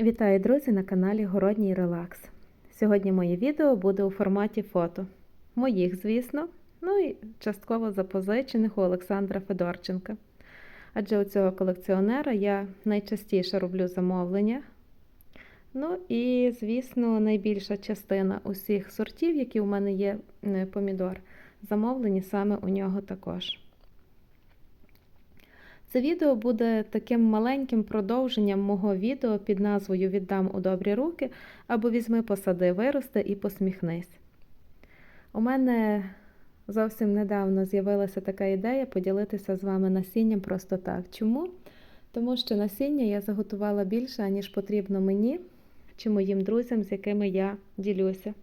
Вітаю, друзі, на каналі Городній Релакс. Сьогодні моє відео буде у форматі фото. Моїх, звісно, ну і частково запозичених у Олександра Федорченка. Адже у цього колекціонера я найчастіше роблю замовлення. Ну і, звісно, найбільша частина усіх сортів, які у мене є е, помідор, замовлені саме у нього також. Це відео буде таким маленьким продовженням мого відео під назвою Віддам у добрі руки або Візьми посади, вирости і посміхнись. У мене зовсім недавно з'явилася така ідея поділитися з вами насінням просто так. Чому? Тому що насіння я заготувала більше, ніж потрібно мені чи моїм друзям, з якими я ділюся.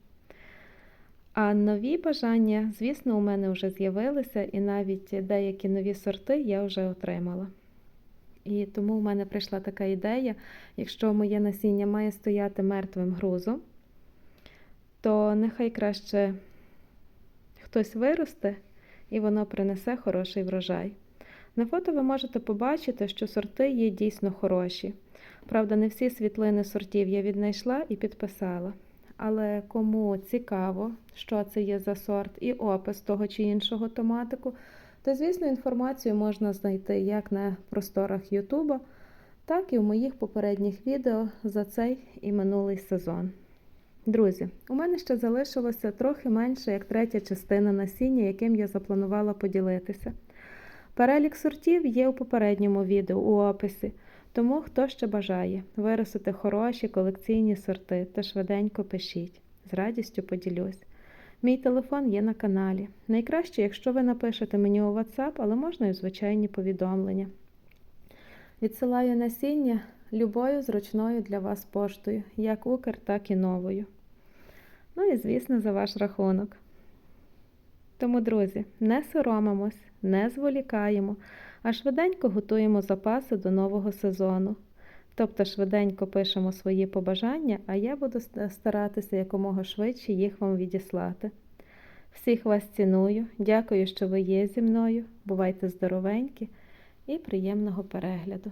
А нові бажання, звісно, у мене вже з'явилися, і навіть деякі нові сорти я вже отримала. І тому у мене прийшла така ідея: якщо моє насіння має стояти мертвим грузом, то нехай краще хтось виросте і воно принесе хороший врожай. На фото ви можете побачити, що сорти є дійсно хороші. Правда, не всі світлини сортів я віднайшла і підписала. Але кому цікаво, що це є за сорт, і опис того чи іншого томатику, то, звісно, інформацію можна знайти як на просторах Ютуба, так і в моїх попередніх відео за цей і минулий сезон. Друзі, у мене ще залишилося трохи менше як третя частина насіння, яким я запланувала поділитися. Перелік сортів є у попередньому відео у описі. Тому, хто ще бажає виростити хороші колекційні сорти, то швиденько пишіть. З радістю поділюсь. Мій телефон є на каналі. Найкраще, якщо ви напишете мені у WhatsApp, але можна і звичайні повідомлення. Відсилаю насіння любою зручною для вас поштою, як Укр, так і новою. Ну і, звісно, за ваш рахунок. Тому, друзі, не соромимось, не зволікаємо а швиденько готуємо запаси до нового сезону. Тобто швиденько пишемо свої побажання, а я буду старатися якомога швидше їх вам відіслати. Всіх вас ціную, дякую, що ви є зі мною. Бувайте здоровенькі і приємного перегляду!